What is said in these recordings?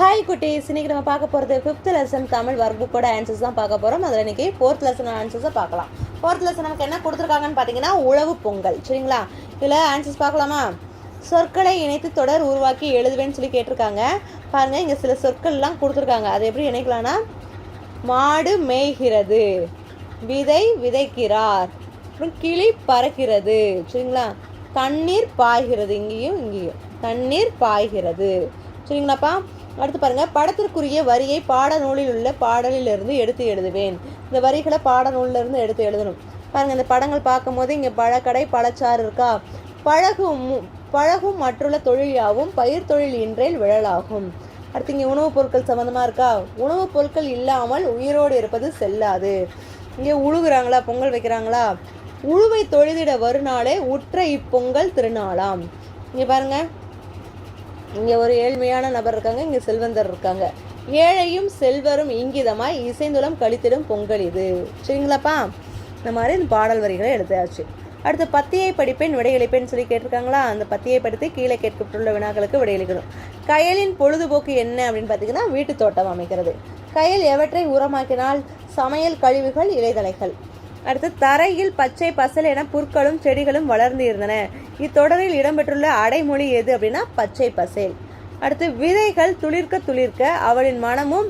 Hi குட்டீஸ். இன்னைக்கு நம்ம பார்க்க போகிறது ஃபிஃப்த் லெசன் தமிழ் ஒர்க் புக்கோட ஆன்சர்ஸ் தான் பார்க்க போகிறோம் அதில் இன்றைக்கி ஃபோர்த் லெசன் ஆன்சர்ஸை பார்க்கலாம். ஃபோர்த் லெசன் நமக்கு என்ன கொடுத்துருக்காங்கன்னு பார்த்தீங்கன்னா உழவு பொங்கல். சரிங்களா? இதில் ஆன்சர்ஸ் பார்க்கலாமா? சொற்களை இணைத்து தொடர் உருவாக்கி எழுதுவேன்னு சொல்லி கேட்டிருக்காங்க. பாருங்கள் இங்கே சில சொற்கள்லாம் கொடுத்துருக்காங்க. அது எப்படி இணைக்கலாம்னா மாடு மேய்கிறது விதை விதைக்கிறார் அப்புறம் கிளி பறக்கிறது. சரிங்களா? தண்ணீர் பாய்கிறது இங்கேயும் இங்கேயும். தண்ணீர் பாய்கிறது. சரிங்களாப்பா? அடுத்து பாருங்க படத்திற்குரிய வரியை பாடநூலில் உள்ள பாடலிலிருந்து எடுத்து எழுதுவேன். இந்த வரிகளை பாடநூலிலிருந்து எடுத்து எழுதணும். பாருங்க இந்த படங்கள் பார்க்கும்போது இங்கே பழக்கடை பழச்சாறு இருக்கா? பழகும் பழகும் மற்றுள்ள தொழில் யாவும் பயிர் தொழில் இன்றேல் விழலாகும். அடுத்து இங்கே உணவுப் பொருட்கள் சம்மந்தமாக இருக்கா? உணவுப் பொருட்கள் இல்லாமல் உயிரோடு இருப்பது செல்லாது. இங்கே உழுகுறாங்களா? பொங்கல் வைக்கிறாங்களா? உழுவை தொழுதிட வருநாளே உற்ற இப்பொங்கல் திருநாளாம். இங்கே பாருங்கள் இங்கே ஒரு ஏழ்மையான நபர் இருக்காங்க இங்கே செல்வந்தர் இருக்காங்க. ஏழையும் செல்வரும் இங்கிதமாய் இசைந்துளம் கழித்திடும் பொங்கல் இது. சரிங்களாப்பா? இந்த மாதிரி இந்த பாடல் வரிகளை எடுத்தாச்சு. அடுத்து பத்தியை படிப்பேன் விடையளிப்பேன் சொல்லி கேட்டிருக்காங்களா? அந்த பத்தியை படித்து கீழே கேட்கப்பட்டுள்ள வினாக்களுக்கு விடையளிக்கணும் கயலின் பொழுதுபோக்கு என்ன அப்படின்னு பார்த்தீங்கன்னா வீட்டு தோட்டம் அமைக்கிறது. கயல் எவற்றை உரமாக்கினால்? சமையல் கழிவுகள் இலைதலைகள் அடுத்து தரையில் பச்சை பசல் என புற்களும் செடிகளும் வளர்ந்து இருந்தன. இத்தொடரில் இடம்பெற்றுள்ள அடைமொழி எது அப்படின்னா பச்சை பசேல். அடுத்து விதைகள் துளிர்க்க துளிர்க்க அவளின் மனமும்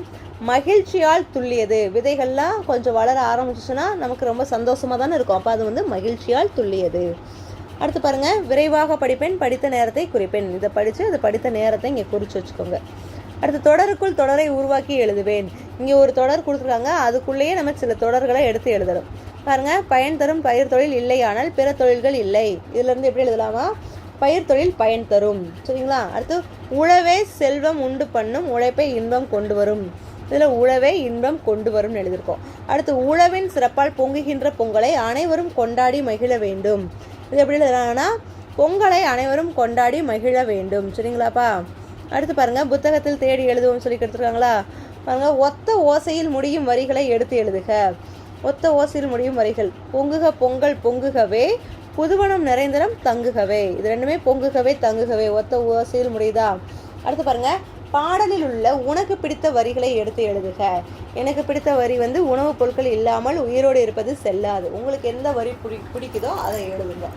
மகிழ்ச்சியால் துள்ளியது. விதைகள்லாம் கொஞ்சம் வளர ஆரம்பிச்சிச்சுன்னா நமக்கு ரொம்ப சந்தோஷமாக தானே இருக்கும். அப்போ அது வந்து மகிழ்ச்சியால் துள்ளியது. அடுத்து பாருங்கள் விரைவாக படிப்பேன் படித்த நேரத்தை குறிப்பேன். இதை படித்து அதை படித்த நேரத்தை இங்கே குறித்து வச்சுக்கோங்க. அடுத்து தொடருக்குள் தொடரை உருவாக்கி எழுதுவேன். இங்கே ஒரு தொடர் கொடுத்துருக்காங்க அதுக்குள்ளேயே நம்ம சில தொடர்களை எடுத்து எழுதணும். பாருங்க பயன் தரும் பயிர் தொழில் இல்லையானால் பிற தொழில்கள் இல்லை. இதுல இருந்து எப்படி எழுதலாமா? பயிர் தொழில் பயன் தரும். சரிங்களா? அடுத்து உழவே செல்வம் உண்டு பண்ணும் உழைப்பை இன்பம் கொண்டு வரும். இதில் உழவே இன்பம் கொண்டு வரும்னு எழுதியிருக்கோம். அடுத்து உழவின் சிறப்பால் பொங்குகின்ற பொங்கலை அனைவரும் கொண்டாடி மகிழ வேண்டும். இது எப்படி எழுதுறாங்கன்னா பொங்கலை அனைவரும் கொண்டாடி மகிழ வேண்டும். சரிங்களாப்பா? அடுத்து பாருங்க புத்தகத்தில் தேடி எழுதுவோம் சொல்லி கொடுத்துருக்காங்களா? பாருங்க ஒத்த ஓசையில் முடியும் வரிகளை எடுத்து எழுதுக. ஒத்த ஓசையில் முடியும் வரிகள். பொங்குக பொங்கல் பொங்குகவே புதுவனம் நிறைந்தனம் தங்குகவே. இது ரெண்டுமே பொங்குகவே தங்குகவே. ஒத்த ஓசையில் முடியுதா அடுத்து பாருங்க. பாடலில் உள்ள உனக்கு பிடித்த வரிகளை எடுத்து எழுதுக. எனக்கு பிடித்த வரி வந்து உணவுப் பொருட்கள் இல்லாமல் உயிரோடு இருப்பது செல்லாது. உங்களுக்கு எந்த வரி பிடி பிடிக்குதோ அதை எழுதுங்க.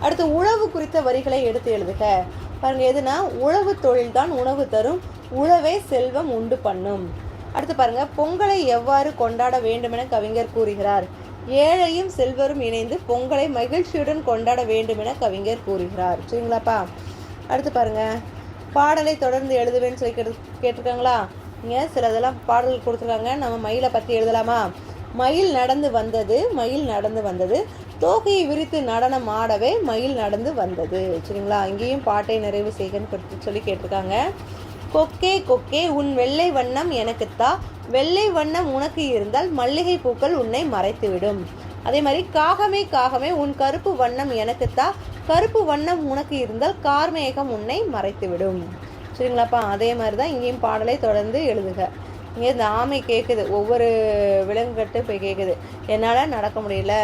அடுத்து உழவு குறித்த வரிகளை எடுத்து எழுதுக. பாருங்க எதுனா? உழவு தொழில் தான் உணவு தரும். உழவே செல்வம் உண்டு பண்ணும். அடுத்து பாருங்க பொங்கலை எவ்வாறு கொண்டாட வேண்டுமென கவிஞர் கூறுகிறார். ஏழையும் செல்வரும் இணைந்து பொங்கலை மகிழ்ச்சியுடன் கொண்டாட வேண்டுமென கவிஞர் கூறுகிறார். சரிங்களாப்பா? அடுத்து பாருங்க பாடலை தொடர்ந்து எழுதுவேன்னு சொல்லி கேட்டு கேட்டிருக்காங்களா? இங்கே சிலதெல்லாம் பாடல் கொடுத்துருக்காங்க. நம்ம மயிலை பற்றி எழுதலாமா? மயில் நடந்து வந்தது மயில் நடந்து வந்தது. தோகையை விரித்து நடனம் ஆடவே மயில் நடந்து வந்தது. சரிங்களா? அங்கேயும் பாட்டை நிறைவு செய்கன்னு சொல்லி கேட்டிருக்காங்க. கொக்கே கொக்கே உன் வெள்ளை வண்ணம் எனக்குத்தா. வெள்ளை வண்ணம் உனக்கு இருந்தால் மல்லிகை பூக்கள் உன்னை மறைத்துவிடும். அதே மாதிரி காகமே காகமே உன் கருப்பு வண்ணம் எனக்குத்தா. கருப்பு வண்ணம் உனக்கு இருந்தால் கார்மேகம் உன்னை மறைத்துவிடும். சரிங்களாப்பா? அதே மாதிரி தான் இங்கேயும் பாடலை தொடர்ந்து எழுதுக. இங்கே இந்த ஆமை கேட்குது ஒவ்வொரு விலங்குகிட்ட போய் கேட்குது என்னால் நடக்க முடியல.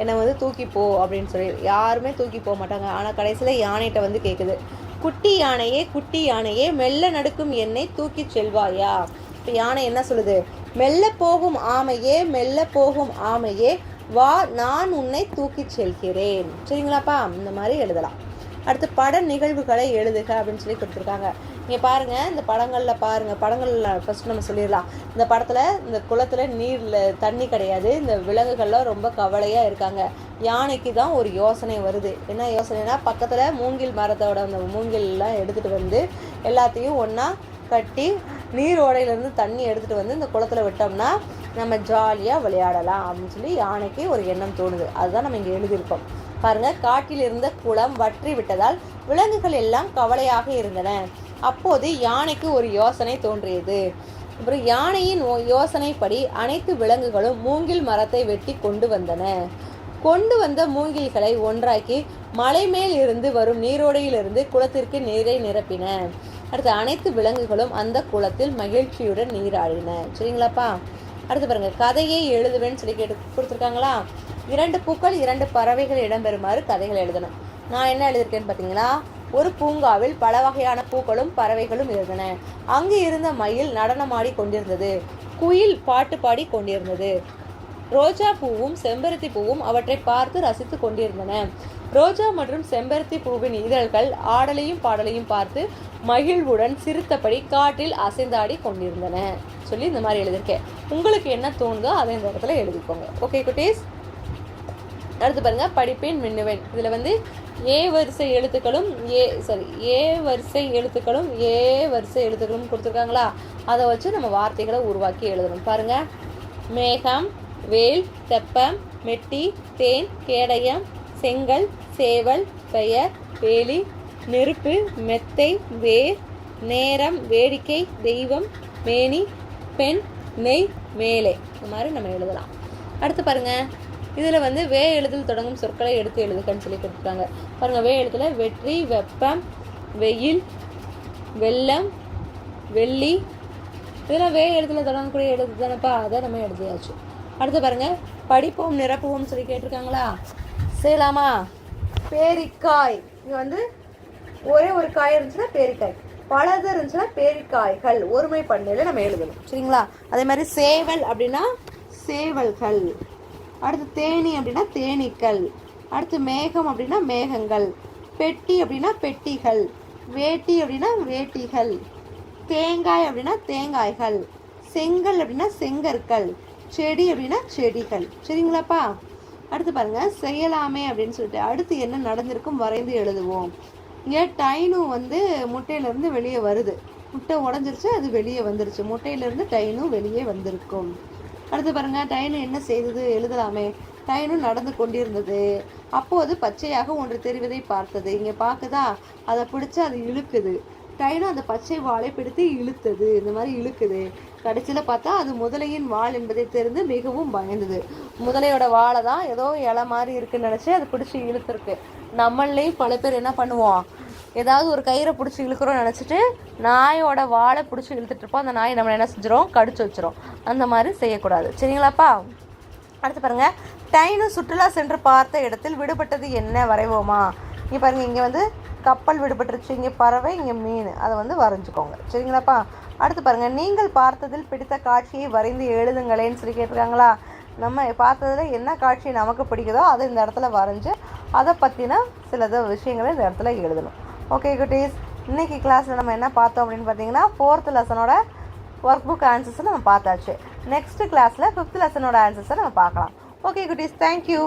என்னை வந்து தூக்கி போ அப்படின்னு சொல்லி. யாருமே தூக்கி போக மாட்டாங்க. ஆனால் கடைசியில் யானைகிட்ட வந்து கேட்குது குட்டி யானையே குட்டி யானையே மெல்ல நடுக்கும் என்னை தூக்கி செல்வாயா? இப்போ யானை என்ன சொல்லுது? மெல்ல போகும் ஆமையே மெல்ல போகும் ஆமையே வா நான் உன்னை தூக்கி செல்கிறேன். சரிங்களாப்பா? இந்த மாதிரி எழுதலாம். அடுத்து பட நிகழ்வுகளை எழுதுக அப்படின்னு சொல்லி கொடுத்துருக்காங்க. இங்கே பாருங்க இந்த படங்களில் பாருங்கள் படங்களில் ஃபஸ்ட் நம்ம சொல்லிடலாம். இந்த படத்தில் இந்த குளத்தில் நீரில் தண்ணி கிடையாது. இந்த விலங்குகள்லாம் ரொம்ப கவலையாக இருக்காங்க. யானைக்கு தான் ஒரு யோசனை வருது. என்ன யோசனைனா பக்கத்தில் மூங்கில் மரத்தோட அந்த மூங்கில்லாம் எடுத்துகிட்டு வந்து எல்லாத்தையும் ஒன்றா கட்டி நீர் ஓடையிலேருந்து தண்ணி எடுத்துகிட்டு வந்து இந்த குளத்தில் விட்டோம்னா நம்ம ஜாலியாக விளையாடலாம் அப்படின்னு சொல்லி யானைக்கு ஒரு எண்ணம் தோணுது. அதுதான் நம்ம இங்கே எழுதியிருக்கோம். பாருங்க காட்டில் இருந்த குளம் வற்றி விட்டதால் விலங்குகள் எல்லாம் கவலையாக இருந்தன. அப்போது யானைக்கு ஒரு யோசனை தோன்றியது. அப்புறம் யானையின் ஓ- யோசனைப்படி அனைத்து விலங்குகளும் மூங்கில் மரத்தை வெட்டி கொண்டு வந்தன. கொண்டு வந்த மூங்கில்களை ஒன்றாக்கி மலை மேல் இருந்து வரும் நீரோடையிலிருந்து குளத்திற்கு நீரை நிரப்பின. அடுத்து அனைத்து விலங்குகளும் அந்த குளத்தில் மகிழ்ச்சியுடன் நீராடின. சரிங்களாப்பா? அடுத்து பாருங்க கதையை எழுதுவேன்னு சொல்லி கேட்டு கொடுத்துருக்காங்களா? இரண்டு பூக்கள் இரண்டு பறவைகள் இடம்பெறுமாறு கதைகள் எழுதணும். நான் என்ன எழுதியிருக்கேன்னு பார்த்தீங்களா? ஒரு பூங்காவில் பல வகையான பூக்களும் பறவைகளும் இருந்தன. அங்கு இருந்த மயில் நடனமாடி கொண்டிருந்தது. குயில் பாட்டு பாடி கொண்டிருந்தது. ரோஜா பூவும் செம்பருத்தி பூவும் அவற்றை பார்த்து ரசித்து கொண்டிருந்தன. ரோஜா மற்றும் செம்பருத்தி பூவின் இதழ்கள் ஆடலையும் பாடலையும் பார்த்து மகிழ்வுடன் சிரித்தபடி காட்டில் அசைந்தாடி கொண்டிருந்தன. சொல்லி இந்த மாதிரி எழுதியிருக்கேன். உங்களுக்கு என்ன தோணுதோ அதை இந்த இடத்துல எழுதிக்கோங்க. ஓகே குட்டீஸ்? அடுத்து பாருங்கள் படிப்பேன் மின்னுவேன். இதில் வந்து ஏ வரிசை எழுத்துக்களும் ஏ சாரி ஏ வரிசை எழுத்துக்களும் ஏ வரிசை எழுத்துக்களும் கொடுத்துருக்காங்களா? அதை வச்சு நம்ம வார்த்தைகளை உருவாக்கி எழுதணும். பாருங்கள் மேகம் வேல் தெப்பம் மெட்டி தேன் கேடயம் செங்கல் சேவல் பெயர் வேலி நெருப்பு மெத்தை வேர் நேரம் வேடிக்கை தெய்வம் மேனி பெண் நெய் மேலே. இந்த மாதிரி நம்ம எழுதலாம். அடுத்து பாருங்கள் இதில் வந்து வே எழுத்தில் தொடங்கும் சொற்களை எடுத்து எழுதுக்கன்னு சொல்லி கொடுத்துருக்காங்க. பாருங்க வே எழுத்துல வெற்றி வெப்பம் வெயில் வெள்ளம் வெள்ளி. இதெல்லாம் வே எழுத்துல தொடங்கக்கூடிய எழுத்து தானேப்பா? அதை நம்ம எழுதியாச்சு. அடுத்து பாருங்க படிப்போம் நிரப்புவோம் சொல்லி கேட்டிருக்காங்களா? செய்யலாமா? பேரிக்காய். இங்க வந்து ஒரே ஒரு காய் இருந்துச்சுன்னா பேரிக்காய். பலது இருந்துச்சுன்னா பேரிக்காய்கள். ஒருமை பண்ணையில நம்ம எழுதணும். சரிங்களா? அதே மாதிரி சேவல் அப்படின்னா சேவல்கள். அடுத்து தேனி அப்படின்னா தேனீக்கள். அடுத்து மேகம் அப்படின்னா மேகங்கள். பெட்டி அப்படின்னா பெட்டிகள். வேட்டி அப்படின்னா வேட்டிகள். தேங்காய் அப்படின்னா தேங்காய்கள். செங்கல் அப்படின்னா செங்கற்கள். செடி அப்படின்னா செடிகள். சரிங்களாப்பா? அடுத்து பாருங்க செய்யலாமே அப்படின்னு சொல்லிட்டு அடுத்து என்ன நடந்திருக்கும் வரைந்து எழுதுவோம். இங்கே டைனு வந்து முட்டையிலேருந்து வெளியே வருது. முட்டை உடஞ்சிருச்சு அது வெளியே வந்துருச்சு. முட்டையிலேருந்து டைனும் வெளியே வந்திருக்கும். அடுத்து பாருங்க டைனு என்ன செய்தது? எழுதலாமே. டைனு நடந்து கொண்டிருந்தது. அப்போது பச்சையாக ஒன்று தெரிவதை பார்த்தது. இங்கே பார்க்குதா? அதை பிடிச்சி அது இழுக்குது. டைனு அந்த பச்சை வாளை பிடித்து இழுத்தது. இந்த மாதிரி இழுக்குது. கடைசியில் பார்த்தா அது முதலையின் வாள் என்பதை தெரிந்து மிகவும் பயந்தது. முதலையோட வாழை தான் ஏதோ இலை மாதிரி இருக்குன்னு நினச்சி அது பிடிச்சி இழுத்துருக்கு. நம்மளையும் பல பேர் என்ன பண்ணுவோம்? ஏதாவது ஒரு கயிறை பிடிச்சி இழுக்கிறோம்னு நினச்சிட்டு நாயோட வாழை பிடிச்சி இழுத்துட்ருப்போம் அந்த நாய் நம்மளை என்ன செஞ்சிடும் கடிச்சு வச்சிரும் அந்த மாதிரி செய்யக்கூடாது. சரிங்களாப்பா? அடுத்து பாருங்க. டைனு சுற்றுலா சென்று பார்த்த இடத்தில் விடுபட்டது என்ன? வரைவோமா? இங்கே பாருங்கள் இங்கே வந்து கப்பல் விடுபட்டுருச்சு. இங்கே பறவை இங்கே மீன். அதை வந்து வரைஞ்சிக்கோங்க. சரிங்களாப்பா? அடுத்து பாருங்கள் நீங்கள் பார்த்ததில் பிடித்த காட்சியை வரைந்து எழுதுங்களேன்னு சொல்லி கேட்டிருக்காங்களா? நம்ம பார்த்ததில் என்ன காட்சி நமக்கு பிடிக்குதோ அதை இந்த இடத்துல வரைஞ்சி அதை பற்றின சில விஷயங்களை இந்த இடத்துல எழுதணும். ஓகே குட்டீஸ் இன்றைக்கி கிளாஸில் நம்ம என்ன பார்த்தோம் அப்படின்னு பார்த்தீங்கன்னா ஃபோர்த் லெசனோட ஒர்க் புக் ஆன்சர்ஸை நம்ம பார்த்தாச்சு. நெக்ஸ்ட் கிளாஸில் ஃபிஃப்த் லெசனோட ஆன்சர்ஸை நம்ம பார்க்கலாம். ஓகே குட்டீஸ் தேங்க்யூ